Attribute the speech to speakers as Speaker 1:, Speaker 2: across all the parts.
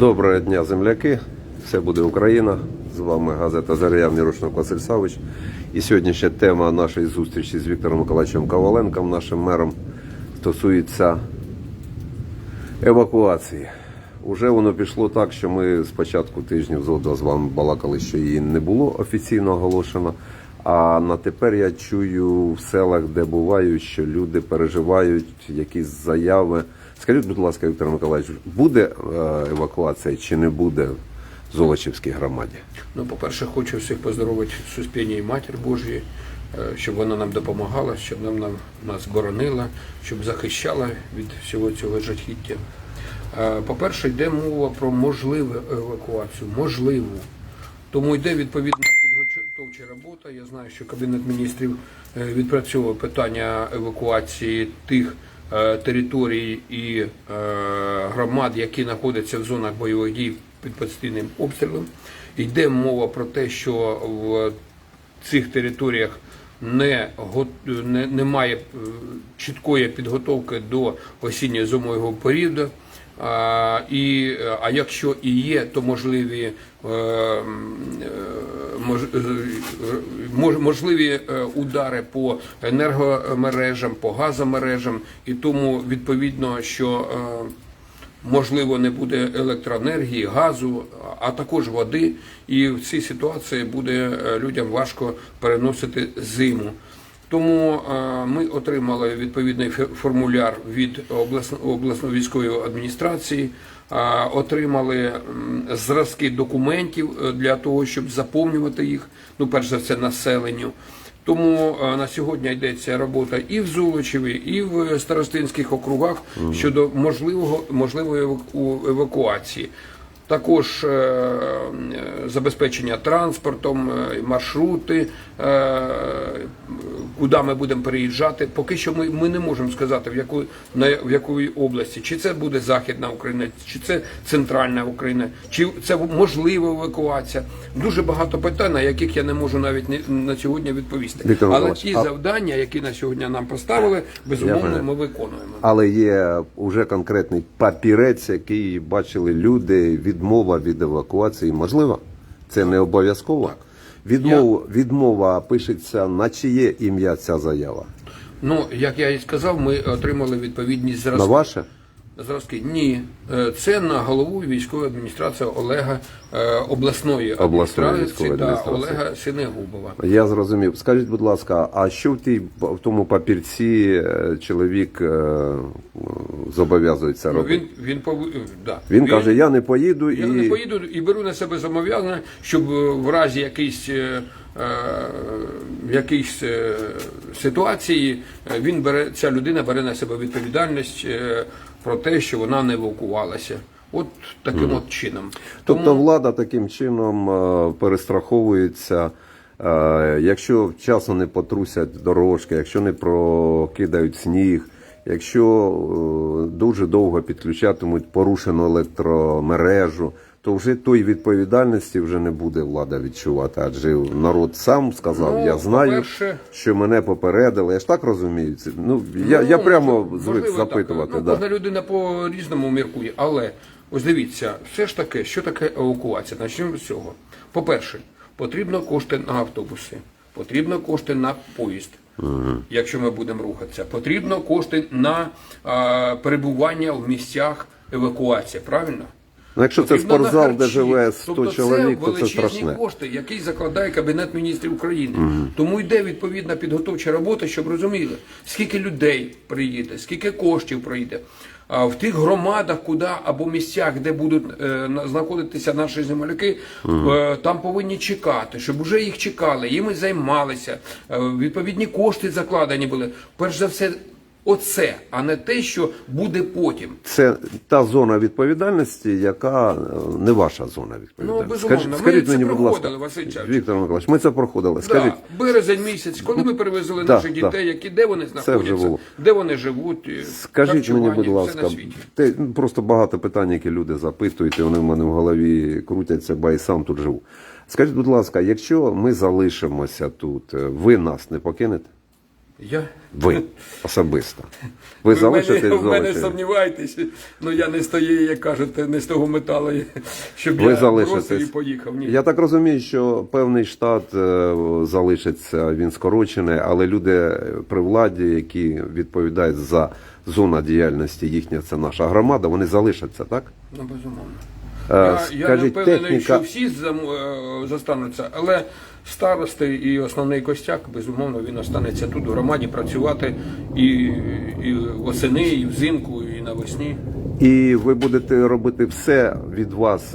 Speaker 1: Доброго дня, земляки. Все буде Україна. З вами газета Заря Мірошник Василь Савич. І сьогоднішня тема нашої зустрічі з Віктором Миколаївичем Коваленком, нашим мером, стосується евакуації. Уже воно пішло так, що ми з початку тижнів згодом з вами балакали, що її не було офіційно оголошено. А на тепер я чую в селах, де буваю, що люди переживають якісь заяви. Скажіть, будь ласка, Віктор Миколаївич, буде е, евакуація чи не буде в Золочівській громаді?
Speaker 2: Ну, по-перше, хочу всіх поздоровити з Суспільні і Матір Божої, е, щоб вона нам допомагала, щоб нам, нам нас боронила, щоб захищала від всього цього жахіття. Е, По-перше, йде мова про можливу евакуацію, можливу. Тому йде відповідна підготовча робота. Я знаю, що Кабінет міністрів відпрацьовує питання евакуації тих територій і е, громад, які знаходяться в зонах бойових дій під постійним обстрілом. Йде мова про те, що в цих територіях не, не, немає е, чіткої підготовки до осінньо-зимового періоду. А, і, а якщо і є, то можливі, е, е, мож, е, можливі е, удари по енергомережам, по газомережам, і тому відповідно, що можливо не буде електроенергії, газу, а також води. І в цій ситуації буде людям важко переносити зиму. Тому е, ми отримали відповідний формуляр від обласно- обласної військової адміністрації, е, отримали зразки документів е, для того, щоб заповнювати їх. Ну, перш за все, населенню. Тому на сьогодні йдеться робота і в Золочеві, і в старостинських округах щодо можливого можливої евакуації. Також е, е, забезпечення транспортом, е, маршрути, куди ми будемо переїжджати. Поки що ми, ми не можемо сказати, в яку, на, в якої області, чи це буде Західна Україна, чи це центральна Україна, чи це можлива евакуація. Дуже багато питань, на яких я не можу навіть на сьогодні відповісти.
Speaker 1: Віктор
Speaker 2: Але ті
Speaker 1: а-
Speaker 2: завдання, які на сьогодні нам поставили, безумовно, ми виконуємо.
Speaker 1: Але є вже конкретний папірець, який бачили люди, відмова від евакуації. можлива? це не обов'язково. Відмова, відмова пишеться на чиє ім'я ця заява?
Speaker 2: Ну, як я і сказав, ми отримали відповідність зразки.
Speaker 1: На ваше?
Speaker 2: Зразки ні, Е, це на голову військової адміністрації Олега е, обласної
Speaker 1: Обласної
Speaker 2: адміністрації та
Speaker 1: адміністрації.
Speaker 2: Олега Синегубова.
Speaker 1: Я зрозумів. Скажіть, будь ласка, а що в тій в тому папірці е, чоловік зобов'язується
Speaker 2: Ну,
Speaker 1: робити?
Speaker 2: він він пов... да.
Speaker 1: Він каже: я не поїду
Speaker 2: я
Speaker 1: і
Speaker 2: не поїду і беру на себе зобов'язання, щоб в разі якоїсь е, е, якійсь ситуації він бере ця людина бере на себе відповідальність про те, що вона не евакувалася. От таким от чином.
Speaker 1: Тобто влада таким чином е, перестраховується. е, Якщо вчасно не потрусять дорожки, якщо не прокидають сніг, якщо е, дуже довго підключатимуть порушену електромережу, то вже тої відповідальності вже не буде влада відчувати. Адже народ сам сказав,
Speaker 2: Ну,
Speaker 1: я знаю, що мене попередили. Я ж так розумію. Це, Ну я, я
Speaker 2: Ну,
Speaker 1: прямо звик
Speaker 2: так.
Speaker 1: запитувати.
Speaker 2: Ну,
Speaker 1: да.
Speaker 2: Кожна людина по різному міркує, але ось дивіться, все ж таки, що таке евакуація? Почнемо з цього. По-перше, потрібно кошти на автобуси, потрібно кошти на поїзд. Якщо ми будемо рухатися, потрібно кошти на а, перебування в місцях евакуації. Правильно?
Speaker 1: Ну, якщо це
Speaker 2: Потрібно на
Speaker 1: спортзал, де
Speaker 2: харчі.
Speaker 1: живе 100
Speaker 2: тобто
Speaker 1: чоловік,
Speaker 2: це
Speaker 1: то це
Speaker 2: величезні
Speaker 1: страшне.
Speaker 2: кошти, які закладає Кабінет міністрів України. Тому йде відповідна підготовча робота, щоб розуміли, скільки людей приїде, скільки коштів приїде. А в тих громадах, куди або місцях, де будуть е, на- знаходитися наші земляки, е, там повинні чекати, щоб вже їх чекали, їми займалися, е, відповідні кошти закладені були. Перш за все, оце, а не те, що буде потім.
Speaker 1: Це та зона відповідальності, яка е, не ваша зона відповідальності.
Speaker 2: Ну, безумовно. Ми це проходили, Василь Чавчик.
Speaker 1: Віктор Миколаївич, ми це проходили. Скажіть,
Speaker 2: Да, березень місяць, коли ми перевезли
Speaker 1: Да,
Speaker 2: наших
Speaker 1: да.
Speaker 2: дітей, які де вони знаходяться,
Speaker 1: було.
Speaker 2: де вони живуть, і
Speaker 1: скажіть мені,
Speaker 2: харчування,
Speaker 1: будь
Speaker 2: все
Speaker 1: ласка,
Speaker 2: на світі.
Speaker 1: те, ну, просто багато питань, які люди запитують, і вони в мене в голові крутяться, бо і сам тут живу. Скажіть, будь ласка, якщо ми залишимося тут, е, ви нас не покинете?
Speaker 2: Я
Speaker 1: Ви особисто. Ви,
Speaker 2: в
Speaker 1: залишитесь
Speaker 2: мене,
Speaker 1: в
Speaker 2: мене сумніваєтесь, ну я не стою, як кажете, не з того металу, щоб
Speaker 1: Ви
Speaker 2: я
Speaker 1: залишитесь.
Speaker 2: бросив і поїхав. Ні.
Speaker 1: Я так розумію, що певний штат е, залишиться, він скорочений, але люди при владі, які відповідають за зону діяльності їхня, це наша громада, вони залишаться, так?
Speaker 2: Ну, безумовно.
Speaker 1: Е,
Speaker 2: Я, я не впевнений,
Speaker 1: техніка-
Speaker 2: що всі е, застануться, але старости і основний костяк, безумовно, він останеться тут у громаді працювати і, і восени, і взимку, і навесні.
Speaker 1: І ви будете робити все від вас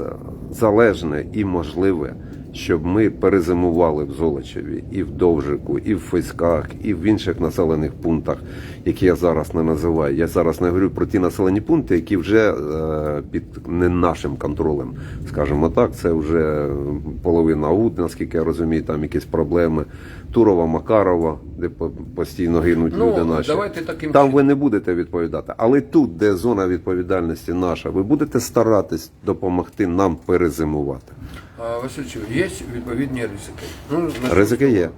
Speaker 1: залежне і можливе, щоб ми перезимували в Золочеві і в Довжику, і в Феськах, і в інших населених пунктах, які я зараз не називаю. Я зараз не говорю про ті населені пункти, які вже е, під не нашим контролем, скажімо так. Це вже половина УД, наскільки я розумію, там якісь проблеми. Турова, Макарова, де по- постійно гинуть
Speaker 2: Ну,
Speaker 1: люди наші.
Speaker 2: давайте таким
Speaker 1: там ви не будете відповідати. Але тут, де зона відповідальності наша, ви будете старатись допомогти нам перезимувати.
Speaker 2: Васильчу, є відповідні ризики. Ну,
Speaker 1: Ризики є.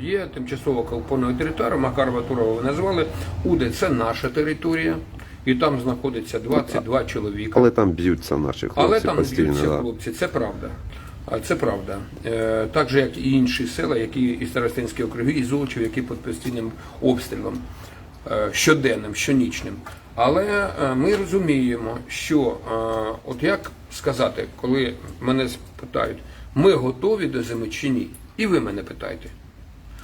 Speaker 2: Є тимчасово окупованою територія, Макарова Турова ви назвали. Уде це наша територія, і там знаходиться 22 чоловіка.
Speaker 1: Але там б'ються наші хлопці
Speaker 2: Але там
Speaker 1: постійно.
Speaker 2: б'ються
Speaker 1: да.
Speaker 2: хлопці, це правда. А Це правда. Е, Так же, як і інші села, які і Старостинські округи, і Золочів, які під постійним обстрілом щоденним, щонічним. Але е, ми розуміємо, що е, от як сказати, коли мене спитають, ми готові до зими чи ні? І ви мене питаєте.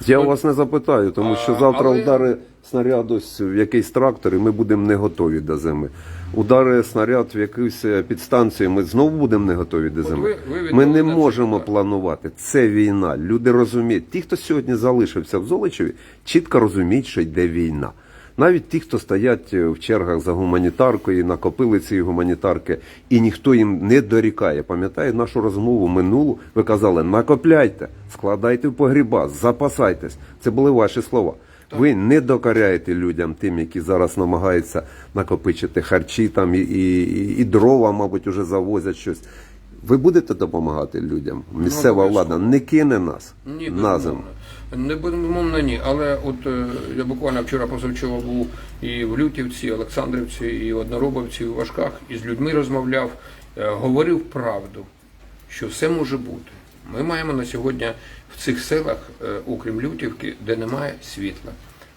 Speaker 1: Я вас не запитаю, тому що завтра
Speaker 2: але-
Speaker 1: удари снаряд ось в якийсь трактор, і ми будемо не готові до зими. Удари снаряд в якусь е, підстанцію, ми знову будемо не готові до зими.
Speaker 2: ви- ви
Speaker 1: ми не
Speaker 2: на це
Speaker 1: можемо планувати. Це війна. Люди розуміють. Ті, хто сьогодні залишився в Золочеві, чітко розуміють, що йде війна. Навіть ті, хто стоять е, в чергах за гуманітаркою, накопили ці гуманітарки, і ніхто їм не дорікає. Пам'ятаю нашу розмову минулу. Ви казали, накопляйте, складайте в погріба, запасайтесь. Це були ваші слова. Ви не докоряєте людям, тим, які зараз намагаються накопичити харчі там і, і, і- і дрова, мабуть, уже завозять щось. Ви будете допомагати людям? Місцева влада не кине нас
Speaker 2: Ні,
Speaker 1: на зиму.
Speaker 2: Не безумовно, ні. Але от е, я буквально вчора позавчора був і в Лютівці, Олександрівці, і в Одноробовці, і в Важках, і з людьми розмовляв, е, говорив правду, що все може бути. Ми маємо на сьогодні в цих селах, е, окрім Лютівки, де немає світла.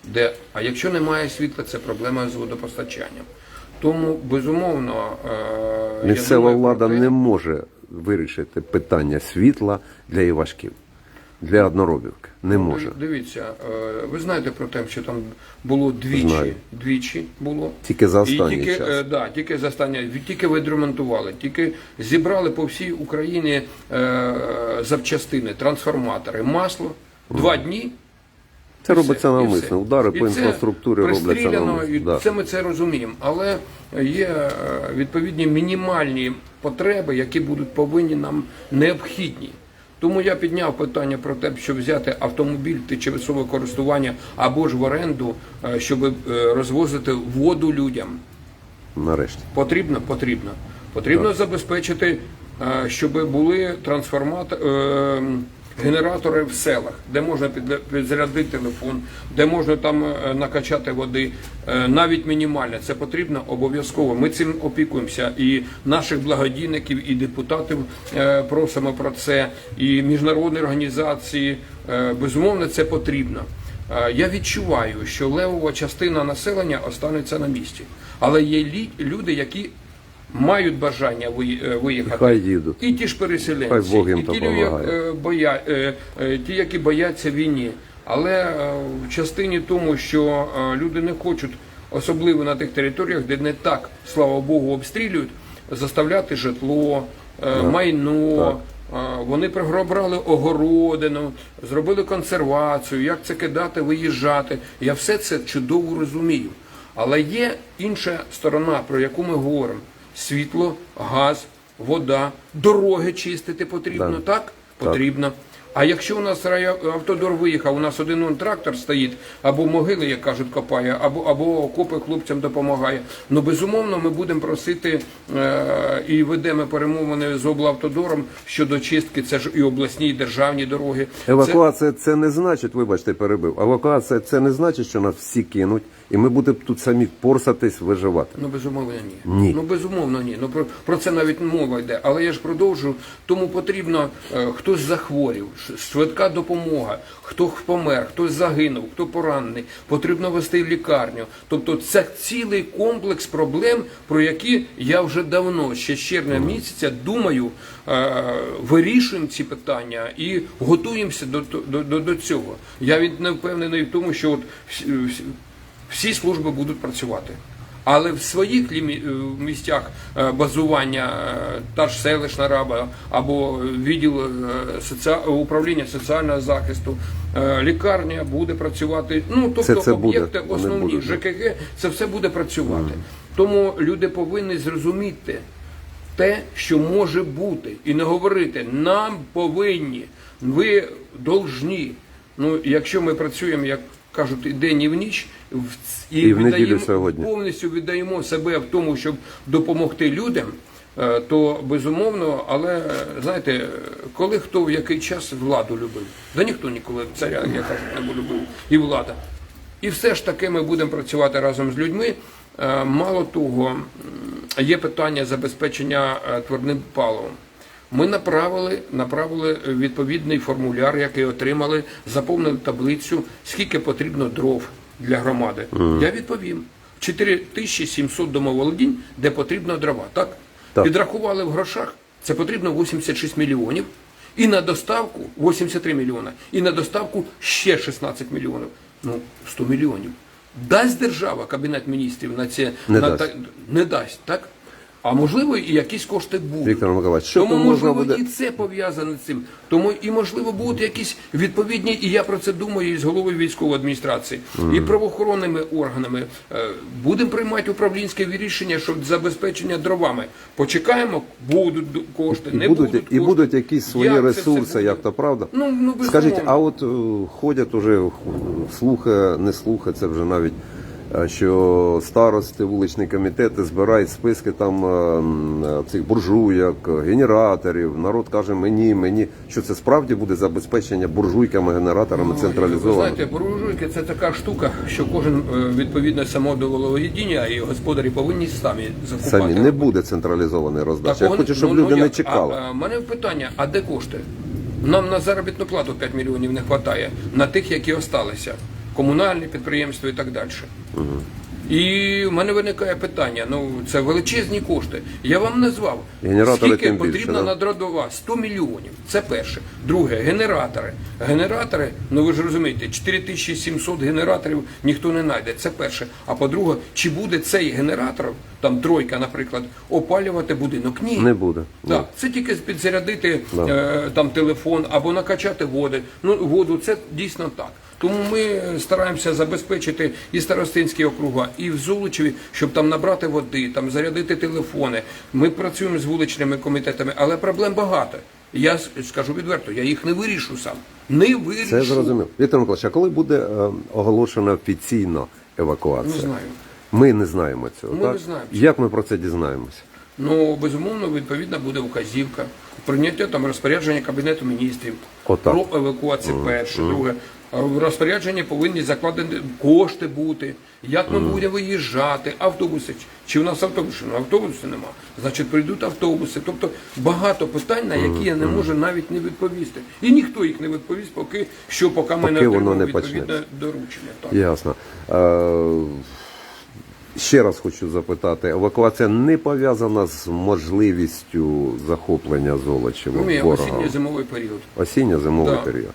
Speaker 2: Де, а якщо немає світла, це проблема з водопостачанням. Тому, безумовно, е,
Speaker 1: Місцева влада не може вирішити питання світла для Івашків, для одноробівки. Не може.
Speaker 2: Дивіться, е, ви знаєте про те, що там було двічі,
Speaker 1: Знаю.
Speaker 2: двічі було.
Speaker 1: Тільки за
Speaker 2: І
Speaker 1: останній
Speaker 2: тільки,
Speaker 1: час.
Speaker 2: е, да, тільки за останнє, тільки відремонтували, тільки зібрали по всій Україні е, запчастини, трансформатори, масло. Два дні.
Speaker 1: Це робиться навмисно. Удари
Speaker 2: І
Speaker 1: по
Speaker 2: це
Speaker 1: інфраструктурі робляться
Speaker 2: пристріляно,
Speaker 1: навмисно.
Speaker 2: І
Speaker 1: Да.
Speaker 2: це ми це розуміємо. Але є відповідні мінімальні потреби, які будуть повинні нам необхідні. Тому я підняв питання про те, щоб взяти автомобіль тимчасового користування або ж в оренду, е, щоб е, розвозити воду людям.
Speaker 1: Нарешті.
Speaker 2: Потрібно, потрібно. Потрібно забезпечити, е, щоб були трансформатор, е, генератори в селах, де можна підзарядити телефон, де можна там е, накачати води, е, навіть мінімальне. Це потрібно обов'язково. Ми цим опікуємося. І наших благодійників, і депутатів е, просимо про це, і міжнародні організації. Безумовно, це потрібно. Я відчуваю, що левова частина населення останеться на місці, але є люди, які мають бажання е, виїхати.
Speaker 1: Хай їдуть.
Speaker 2: І ті ж переселенці,
Speaker 1: Хай Бог їм
Speaker 2: і ті,
Speaker 1: допомагає.
Speaker 2: е, боя, е, ті, які бояться війни. Але в частині тому, що люди не хочуть, особливо на тих територіях, де не так, слава Богу, обстрілюють, заставляти житло, е, майно. Е, Вони прибрали огородину, зробили консервацію, як це кидати, виїжджати. Я все це чудово розумію. Але є інша сторона, про яку ми говоримо: світло, газ, вода, дороги чистити потрібно,
Speaker 1: Да.
Speaker 2: так? Потрібно. А якщо у нас автодор виїхав, у нас один он трактор стоїть, або могили, як кажуть, копає, або, або окопи хлопцям допомагає. Ну безумовно, ми будемо просити е, і ведемо перемовини з облавтодором щодо чистки. Це ж і обласні, і державні дороги. Це-
Speaker 1: Евакуація це не значить, вибачте, перебив. Евакуація це не значить, що нас всі кинуть, і ми будемо тут самі порсатись, виживати.
Speaker 2: Ну, безумовно, ні.
Speaker 1: Ні.
Speaker 2: Ну, безумовно, ні. Ну, про, про це навіть мова йде. Але я ж продовжу. Тому потрібно, е, хтось захворів, швидка допомога, хто помер, хтось загинув, хто поранений, потрібно вести в лікарню. Тобто це цілий комплекс проблем, про які я вже давно, ще з червня місяця, думаю, е, вирішуємо ці питання і готуємося до, до, до, до цього. Я від не впевнений в тому, що от всі- служби будуть працювати. Але в своїх е, місцях е, базування е, та ж селищна рада або відділ управління соціального захисту, лікарня буде працювати. Ну тобто
Speaker 1: Це- це
Speaker 2: об'єкти основні. ЖКГ, це все буде працювати. Тому люди повинні зрозуміти те, що може бути, і не говорити нам повинні, ви должні. Ну, якщо ми працюємо, як кажуть, і день і в ніч, в- і,
Speaker 1: І в
Speaker 2: віддаємо-
Speaker 1: сьогодні.
Speaker 2: повністю віддаємо себе в тому, щоб допомогти людям, е, то безумовно, але е, знаєте, коли хто в який час владу любив, да ніхто ніколи царя, я кажу, не любив, і влада. І все ж таки ми будемо працювати разом з людьми. Е, Мало того, є питання забезпечення твердим паливом. Ми направили, направили відповідний формуляр, який отримали, заповнили таблицю, скільки потрібно дров для громади. Я відповім. 4700 домоволодінь, де потрібно дрова, так?
Speaker 1: Так.
Speaker 2: Підрахували в грошах, це потрібно 86 мільйонів. І на доставку 83 мільйона. І на доставку ще 16 мільйонів. Ну, 100 мільйонів. Дасть держава, Кабінет міністрів на це
Speaker 1: Не
Speaker 2: на
Speaker 1: дасть.
Speaker 2: та- не дасть, так? А можливо, і якісь кошти будуть.
Speaker 1: Віктор Миколаївич, що
Speaker 2: Тому
Speaker 1: там можна
Speaker 2: можливо
Speaker 1: буде-
Speaker 2: і це пов'язане з цим. Тому і можливо будуть якісь відповідні, і я про це думаю і з головою військової адміністрації, і правоохоронними органами. Е, Будемо приймати управлінське рішення щодо забезпечення дровами. Почекаємо, будуть ду- кошти,
Speaker 1: І
Speaker 2: не
Speaker 1: будуть,
Speaker 2: будуть
Speaker 1: і
Speaker 2: кошти.
Speaker 1: будуть якісь свої
Speaker 2: Як це все
Speaker 1: ресурси,
Speaker 2: буде?
Speaker 1: як то правда.
Speaker 2: Ну, ну, безумовно.
Speaker 1: Скажіть, а от е, ходять уже е, слухи, не слухи, це вже навіть. Що старости, вуличні комітети збирають списки там е, е, цих буржуйок, генераторів. Народ каже мені, мені, що це справді буде забезпечення буржуйками, генераторами
Speaker 2: Ви
Speaker 1: централізовано.
Speaker 2: знаєте, буржуйки це така штука, що кожен е, відповідно само до володіння, і господарі повинні самі закупати.
Speaker 1: Самі не буде централізованої роздачі. Я хочу, щоб
Speaker 2: ну, ну,
Speaker 1: люди не чекали.
Speaker 2: А, а, мене питання: а де кошти? Нам на заробітну плату 5 мільйонів не вистачає на тих, які осталися, комунальні підприємства і так далі. І в мене виникає питання: ну це величезні кошти. Я вам назвав
Speaker 1: Генератори
Speaker 2: скільки
Speaker 1: тим більше,
Speaker 2: потрібно
Speaker 1: да?
Speaker 2: на дрова 100 мільйонів. Це перше. Друге, генератори. Генератори, ну ви ж розумієте, 4700 генераторів ніхто не знайде. Це перше. А по-друге, чи буде цей генератор, там тройка, наприклад, опалювати будинок? Ні.
Speaker 1: Не буде.
Speaker 2: Так, це тільки підзарядити
Speaker 1: Да.
Speaker 2: е, там телефон або накачати води. Ну воду це дійсно так. Тому ми стараємося забезпечити і старостинські округа, і в Золочеві, щоб там набрати води, там зарядити телефони. Ми працюємо з вуличними комітетами, але проблем багато. Я скажу відверто, я їх не вирішу сам. Не вирішу.
Speaker 1: Це зрозуміло. Віктор Миколаївич, а коли буде е, оголошена офіційно евакуація?
Speaker 2: Не знаю.
Speaker 1: Ми не знаємо цього.
Speaker 2: Ми
Speaker 1: так?
Speaker 2: не знаємо.
Speaker 1: Як ми про це дізнаємося?
Speaker 2: Ну, безумовно, відповідно буде вказівка. Прийняття там розпорядження Кабінету міністрів
Speaker 1: Отак.
Speaker 2: про евакуацію перше, друге. В розпорядженні повинні закладені кошти бути, як ми будемо виїжджати, автобуси. Чи в нас автобуси? Ну, автобусів нема. Значить, прийдуть автобуси. Тобто багато питань, на які я не можу навіть не відповісти. І ніхто їх не відповість, поки що, поки ми не
Speaker 1: не
Speaker 2: відповідне доручення. Так.
Speaker 1: Ясно. Е, ще раз хочу запитати: евакуація не пов'язана з можливістю захоплення
Speaker 2: Ну, є осінньо-зимовий період.
Speaker 1: Осінньо-зимовий
Speaker 2: Да.
Speaker 1: період.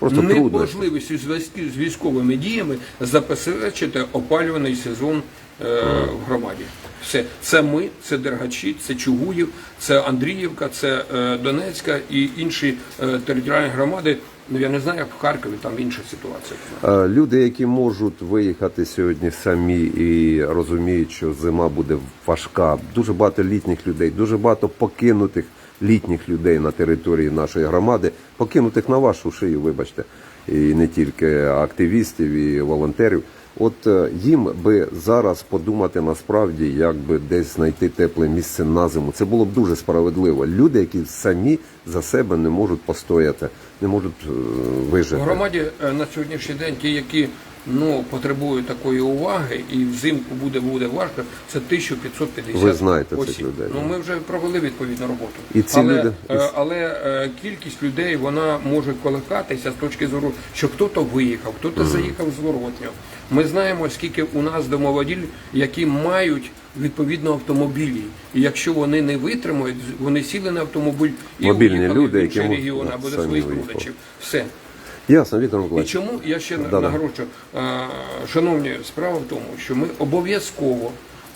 Speaker 1: Просто
Speaker 2: неможливість у зв'язку з військовими діями забезпечити опалюваний сезон е, в громаді. Все це ми, це Дергачі, це Чугуїв, це Андріївка, це е, Донецька і інші е, територіальні громади. Ну я не знаю, як в Харкові там інша ситуація.
Speaker 1: Е, Люди, які можуть виїхати сьогодні самі і розуміють, що зима буде важка, дуже багато літніх людей, дуже багато покинутих літніх людей на території нашої громади, покинутих на вашу шию, вибачте, і не тільки активістів і волонтерів. От е, їм би зараз подумати насправді, як би десь знайти тепле місце на зиму. Це було б дуже справедливо. Люди, які самі за себе не можуть постояти, не можуть е,
Speaker 2: В
Speaker 1: вижити.
Speaker 2: громаді е, на сьогоднішній день ті, які ну потребують такої уваги, і взимку буде буде важко. Це 1550
Speaker 1: Ви знаєте цих людей.
Speaker 2: Ну ми вже провели відповідну роботу.
Speaker 1: І ці
Speaker 2: але,
Speaker 1: люди-
Speaker 2: е, але е, кількість людей вона може колихатися з точки зору, що хто-то виїхав, хто-то заїхав зворотньо. Ми знаємо, скільки у нас домоводіль, які мають відповідно автомобілі. І якщо вони не витримають, вони сіли на автомобіль і
Speaker 1: Мобільні
Speaker 2: уїхали
Speaker 1: люди,
Speaker 2: в
Speaker 1: які
Speaker 2: інший регіон або до своїх родичів. Все.
Speaker 1: Ясно, Віктор
Speaker 2: І
Speaker 1: Миколаївич.
Speaker 2: чому я ще
Speaker 1: Да-да.
Speaker 2: нагорочу, Е, шановні, справа в тому, що ми обов'язково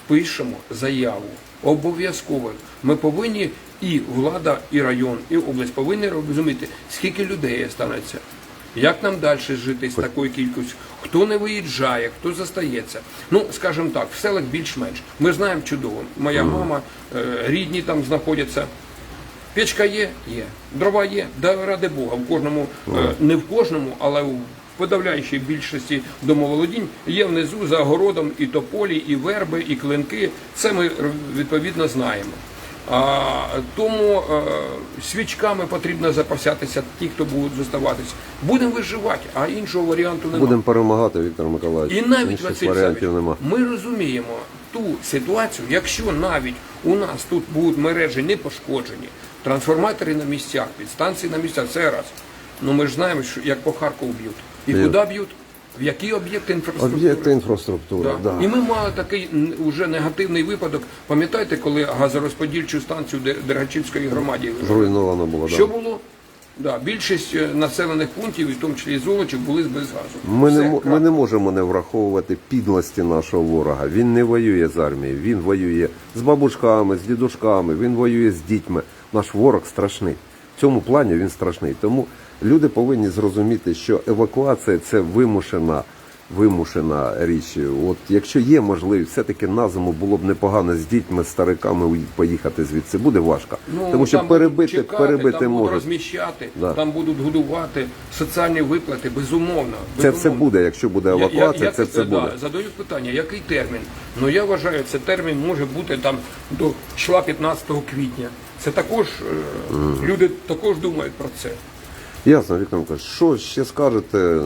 Speaker 2: пишемо заяву. Обов'язково. Ми повинні і влада, і район, і область повинні розуміти, скільки людей станеться. Як нам далі жити з такою кількістю? Хто не виїжджає, хто застається? Ну, скажімо так, в селах більш-менш. Ми знаємо чудово. Моя мама, е, рідні там знаходяться. Печка є? Є. Дрова є? Да, ради Бога. В кожному, е, не в кожному, але в подавляючій більшості домоволодінь є внизу за огородом і тополі, і верби, і клинки. Це ми відповідно знаємо. А, тому е, свічками потрібно запасятися ті, хто будуть зоставатися. Будемо виживати, а іншого варіанту немає.
Speaker 1: Будемо перемагати, Віктор Миколаївич.
Speaker 2: І навіть Василь
Speaker 1: варіантів нема.
Speaker 2: ми розуміємо ту ситуацію, якщо навіть у нас тут будуть мережі не пошкоджені, трансформатори на місцях, підстанції на місцях, це раз. Ну ми ж знаємо, що як по Харкову б'ють. І
Speaker 1: Б'ють.
Speaker 2: куди б'ють? В які об'єкти інфраструктури?
Speaker 1: Об'єкти інфраструктури.
Speaker 2: Да.
Speaker 1: Да.
Speaker 2: І ми мали такий уже негативний випадок. Пам'ятаєте, коли газорозподільчу станцію Дер- Дергачівської громаді
Speaker 1: Зруйновано було.
Speaker 2: що
Speaker 1: Да.
Speaker 2: було? Да, більшість е, населених пунктів, і в тому числі і Золочів, були без газу.
Speaker 1: Ми не,
Speaker 2: Все,
Speaker 1: мо- ми не можемо не враховувати підлості нашого ворога. Він не воює з армією, він воює з бабушками, з дідушками, він воює з дітьми. Наш ворог страшний. В цьому плані він страшний. Тому люди повинні зрозуміти, що евакуація це вимушена, вимушена річ. От якщо є можливість, все-таки на зиму було б непогано з дітьми, з стариками поїхати звідси. Буде важко. Тому що
Speaker 2: Ну, там будуть
Speaker 1: перебити,
Speaker 2: чекати,
Speaker 1: перебити
Speaker 2: там будуть
Speaker 1: можуть.
Speaker 2: розміщати,
Speaker 1: Да.
Speaker 2: там будуть годувати, соціальні виплати, безумовно.
Speaker 1: Це
Speaker 2: безумовно.
Speaker 1: все буде, якщо буде
Speaker 2: Я- я-
Speaker 1: евакуація,
Speaker 2: як
Speaker 1: це все
Speaker 2: да,
Speaker 1: буде.
Speaker 2: Задають питання, який термін? Ну я вважаю, це термін може бути там до числа 15 квітня. Це також е, люди також думають про це.
Speaker 1: Ясно, Віктор Миколаївич, що ще скажете, е,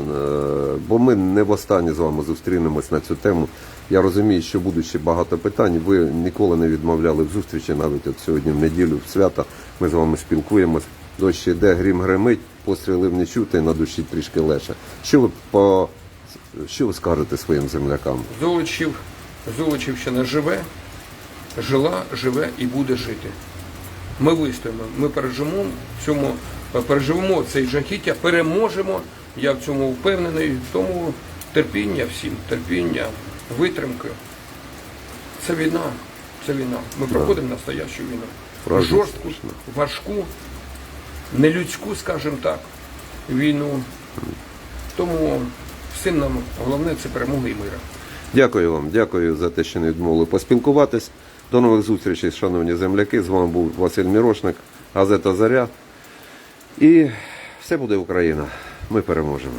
Speaker 1: бо ми не востаннє з вами зустрінемось на цю тему. Я розумію, що будуть ще багато питань. Ви ніколи не відмовляли в зустрічі, навіть от сьогодні в неділю, в свята. Ми з вами спілкуємось. Дощ іде, грім гримить, пострілів не чути, на душі трішки легше. Що ви по що ви скажете своїм землякам?
Speaker 2: Золочів, Золочівщина живе, жила, живе і буде жити. Ми вистоїмо, ми переживемо цьому, переживемо цей жахіття, переможемо. Я в цьому впевнений. Тому терпіння всім, терпіння, витримки. Це війна. Це війна. Ми проходимо настоящу війну.
Speaker 1: Правда,
Speaker 2: Жорстку, важку, нелюдську, скажімо так, війну. Тому всім нам головне це перемога і мира.
Speaker 1: Дякую вам, дякую за те, що не відмовили поспілкуватись. До нових зустрічей, шановні земляки. З вами був Василь Мірошник, газета Заря. І все буде Україна. Ми переможемо.